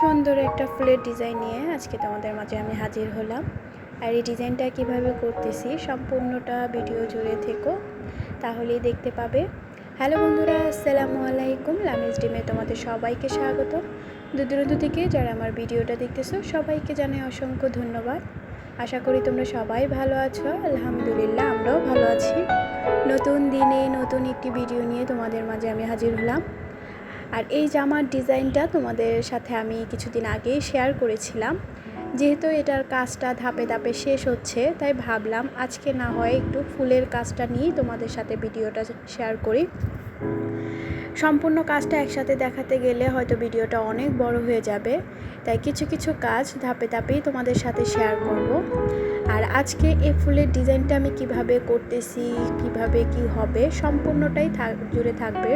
সুন্দর একটা ফুলের ডিজাইন নিয়ে আজকে তোমাদের মাঝে আমি হাজির হলাম। আর এই ডিজাইনটা কীভাবে করতেছি সম্পূর্ণটা ভিডিও জুড়ে থেকো, তাহলেই দেখতে পাবে। হ্যালো বন্ধুরা, আসসালামু আলাইকুম। লামিজ ডিমে তোমাদের সবাইকে স্বাগত। দূর দূরান্ত থেকে যারা আমার ভিডিওটা দেখতেছো, সবাইকে জানাই অসংখ্য ধন্যবাদ। আশা করি তোমরা সবাই ভালো আছো। আলহামদুলিল্লাহ, আমরাও ভালো আছি। নতুন দিনে নতুন একটি ভিডিও নিয়ে তোমাদের মাঝে আমি হাজির হলাম। আর এই জামার ডিজাইনটা তোমাদের সাথে আমি কিছুদিন আগেই শেয়ার করেছিলাম। যেহেতু এটার কাজটা ধাপে ধাপে শেষ হচ্ছে, তাই ভাবলাম আজকে না হয় একটু ফুলের কাজটা নিয়েই তোমাদের সাথে ভিডিওটা শেয়ার করি। সম্পূর্ণ কাজটা একসাথে দেখাতে গেলে হয়তো ভিডিওটা অনেক বড় হয়ে যাবে, তাই কিছু কিছু কাজ ধাপে ধাপেই তোমাদের সাথে শেয়ার করব। আর আজকে এই ফুলের ডিজাইনটা আমি কীভাবে করতেছি, কীভাবে কি হবে সম্পূর্ণটাই থাক জুড়ে থাকবে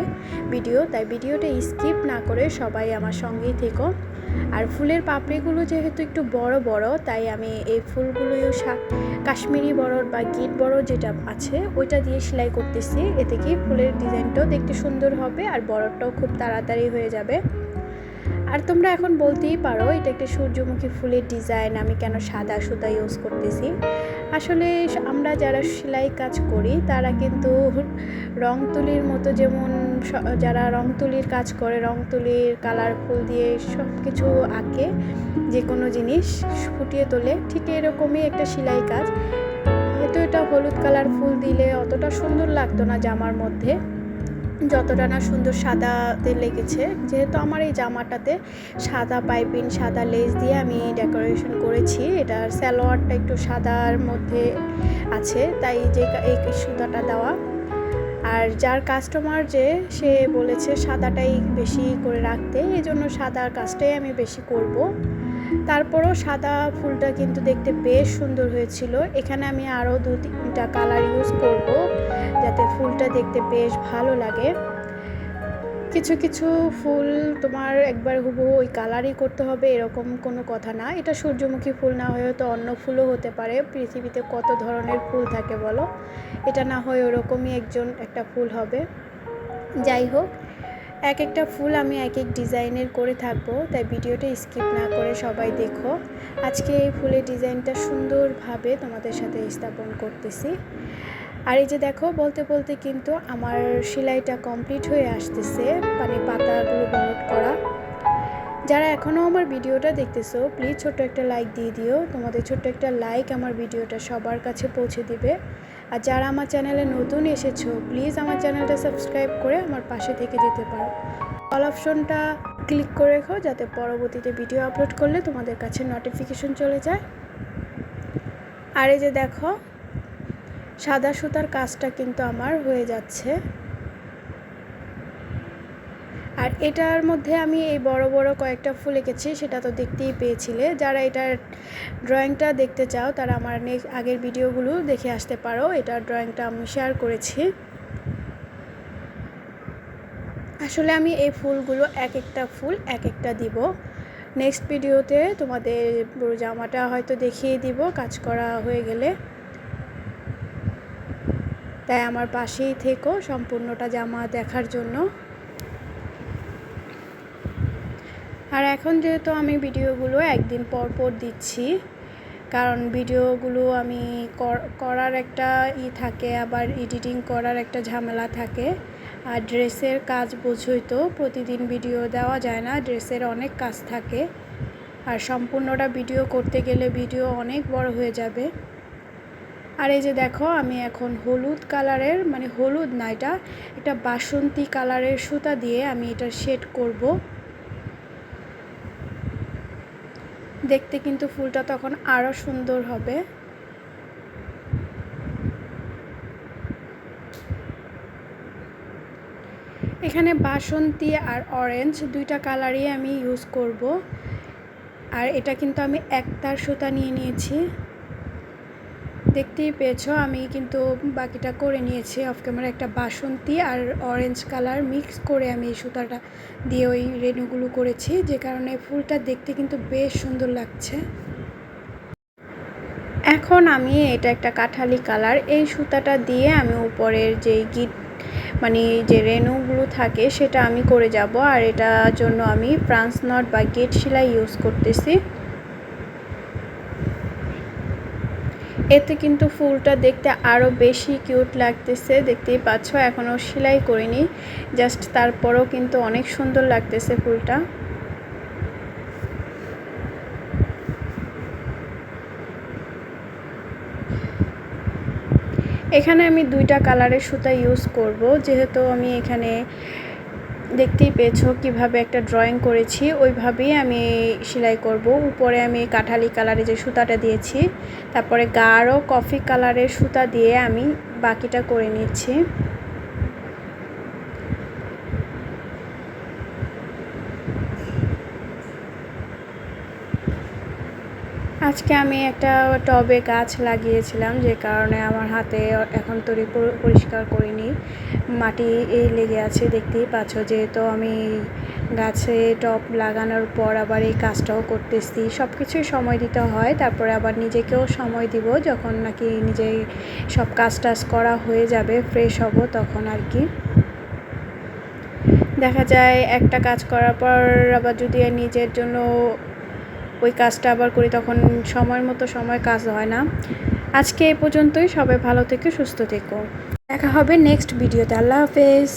ভিডিও। তাই ভিডিওটা স্কিপ না করে সবাই আমার সঙ্গেই থেকো। আর ফুলের পাপড়িগুলো যেহেতু একটু বড় বড়, তাই আমি এই ফুলগুলোও কাশ্মীরি বড় বা গিট বড় যেটা আছে, ওইটা দিয়ে সেলাই করতেছি। এতে কি ফুলের ডিজাইনটাও দেখতে সুন্দর হবে আর বড়টাও খুব তাড়াতাড়ি হয়ে যাবে। আর তোমরা এখন বলতেই পারো, এটা একটা সূর্যমুখী ফুলের ডিজাইন আমি কেন সাদা সুতা ইউজ করতেছি। আসলে আমরা যারা সেলাই কাজ করি, তারা কিন্তু রং তুলির মতো যেমন যারা রং তুলির কাজ করে, রং তুলির কালারফুল দিয়ে সব কিছু আঁকে যে কোনো জিনিস ফুটিয়ে তোলে, ঠিক এরকমই একটা সেলাই কাজ। হয়তো এটা হলুদ কালার ফুল দিলে অতটা সুন্দর লাগতো না জামার মধ্যে। যতটা না সুন্দর সাদাতে লেগেছে, যেহেতু আমার এই জামাটাতে সাদা পাইপিং, সাদা লেস দিয়ে আমি ডেকোরেশন করেছি। এটার স্যালোয়ারটা একটু সাদার মধ্যে আছে, তাই যে এই সুতাটা দেওয়া। আর যার কাস্টমার যে, সে বলেছে সাদাটাই বেশি করে রাখতে এই জন্য সাদার কাজটাই আমি বেশি করব। তারপরও সাদা ফুলটা কিন্তু দেখতে বেশ সুন্দর হয়েছিল। এখানে আমি আরও দু তিনটা কালার ইউজ করব। ফুলটা দেখতে বেশ ভালো লাগে। কিছু কিছু ফুল তোমার একবার হুবহু ওই কালারই করতে হবে, এরকম কোনো কথা না। এটা সূর্যমুখী ফুল না হয়েও তো অন্য ফুলও হতে পারে। পৃথিবীতে কত ধরনের ফুল থাকে বলো? এটা না হয় ওরকমই একজন, একটা ফুল হবে। যাই হোক এক একটা ফুল আমি এক এক ডিজাইনের করে থাকব, তাই ভিডিওটা স্কিপ না করে সবাই দেখো। আজকে এই ফুলের ডিজাইনটা সুন্দরভাবে তোমাদের সাথে স্থাপন করতেছি। আর এই যে দেখো, বলতে বলতে কিন্তু আমার সেলাইটা কমপ্লিট হয়ে আসতেছে মানে পাতাগুলো বরট করা। যারা এখনও আমার ভিডিওটা দেখতেছো প্লিজ ছোট্ট একটা লাইক দিয়ে দিও। তোমাদের ছোট্ট একটা লাইক আমার ভিডিওটা সবার কাছে পৌঁছে দিবে। আর যারা আমার চ্যানেলে নতুন এসেছ প্লিজ আমার চ্যানেলটা সাবস্ক্রাইব করে আমার পাশে থেকে যেতে পারো। অল অপশনটা ক্লিক করে রেখো, যাতে পরবর্তীতে ভিডিও আপলোড করলে তোমাদের কাছে নোটিফিকেশন চলে যায়। আর এই যে দেখো সাদা সুতার কাজটা কিন্তু আমার হয়ে যাচ্ছে। আর এটার মধ্যে আমি এই বড় বড় কয়েকটা ফুল এঁকেছি, সেটা তো দেখতেই পেয়েছিলে। যারা এটার ড্রয়িংটা দেখতে চাও, তারা আমার নেক্সট আগের ভিডিওগুলো দেখে আসতে পারো। এটার ড্রয়িংটা আমি শেয়ার করেছি। আসলে আমি এই ফুলগুলো এক একটা ফুল এক একটা দিব। নেক্সট ভিডিওতে তোমাদের জামাটা হয়তো দেখিয়ে দিব, কাজ করা হয়ে গেলে। তাই আমার পাশেই থেকো সম্পূর্ণটা জামা দেখার জন্য। আর এখন যেহেতু আমি ভিডিওগুলো একদিন পর পর দিচ্ছি, কারণ ভিডিওগুলো আমি করার একটা ই থাকে, আবার এডিটিং করার একটা ঝামেলা থাকে। আর ড্রেসের কাজ বোঝই তো, প্রতিদিন ভিডিও দেওয়া যায় না, ড্রেসের অনেক কাজ থাকে। আর সম্পূর্ণটা ভিডিও করতে গেলে ভিডিও অনেক বড় হয়ে যাবে। আর এই যে দেখো, আমি এখন হলুদ কালারের মানে হলুদ না এটা একটা বাসন্তী কালারের সুতা দিয়ে আমি এটা শেড করব। দেখতে কিন্তু ফুলটা তখন আরও সুন্দর হবে। এখানে বাসন্তী আর অরেঞ্জ দুইটা কালারই আমি ইউজ করব। আর এটা কিন্তু আমি একতার সুতা নিয়ে নিয়েছি। দেখতেই পেয়েছ, আমি কিন্তু বাকিটা করে নিয়েছি। অফ ক্যামেরা একটা বাসন্তী আর অরেঞ্জ কালার মিক্স করে আমি এই সুতাটা দিয়ে ওই রেণুগুলো করেছি, যে কারণে ফুলটা দেখতে কিন্তু বেশ সুন্দর লাগছে। এখন আমি এটা একটা কাঠালি কালার এই সুতাটা দিয়ে আমি উপরের যেই গিট মানে যে রেনুগুলো থাকে, সেটা আমি করে যাব। আর এটার জন্য আমি ফ্রান্স নট বা গেট সেলাই ইউজ করতেছি। এতে কিন্তু ফুলটা দেখতে আরও বেশি কিউট লাগতেছে, দেখতেই পাচ্ছ এখনও সেলাই করিনি, জাস্ট তারপরেও কিন্তু অনেক সুন্দর লাগতেছে ফুলটা। এখানে আমি দুইটা কালারের সুতা ইউজ করব, যেহেতু আমি এখানে দেখতেই পেয়েছ কীভাবে একটা ড্রয়িং করেছি। ওইভাবেই আমি সেলাই করব। উপরে আমি কাঠালি কালারে যে সুতাটা দিয়েছি, তারপরে গাঢ় কফি কালারের সুতা দিয়ে আমি বাকিটা করে নিচ্ছি। আজকে আমি একটা টবে গাছ লাগিয়েছিলাম, যে কারণে আমার হাতে এখন তৈরি পরিষ্কার করিনি। মাটি এই লেগে আছে, দেখতেই পাচ্ছ। যেহেতু আমি গাছে টব লাগানোর পর আবার এই কাজটাও করতেছি সব কিছুই সময় দিতে হয়। তারপরে আবার নিজেকেও সময় দিব, যখন নাকি নিজে সব কাজ টাজ করা হয়ে যাবে ফ্রেশ হব তখন আর কি। দেখা যায় একটা কাজ করার পর আবার যদি নিজের জন্য ওই কাজটা আবার করি তখন সময় মতো সময় কাজ হয় না। আজকে এ পর্যন্তই, সবাই ভালো থেকে, সুস্থ থেকো। দেখা হবে নেক্সট ভিডিওতে আল্লাহ হাফেজ।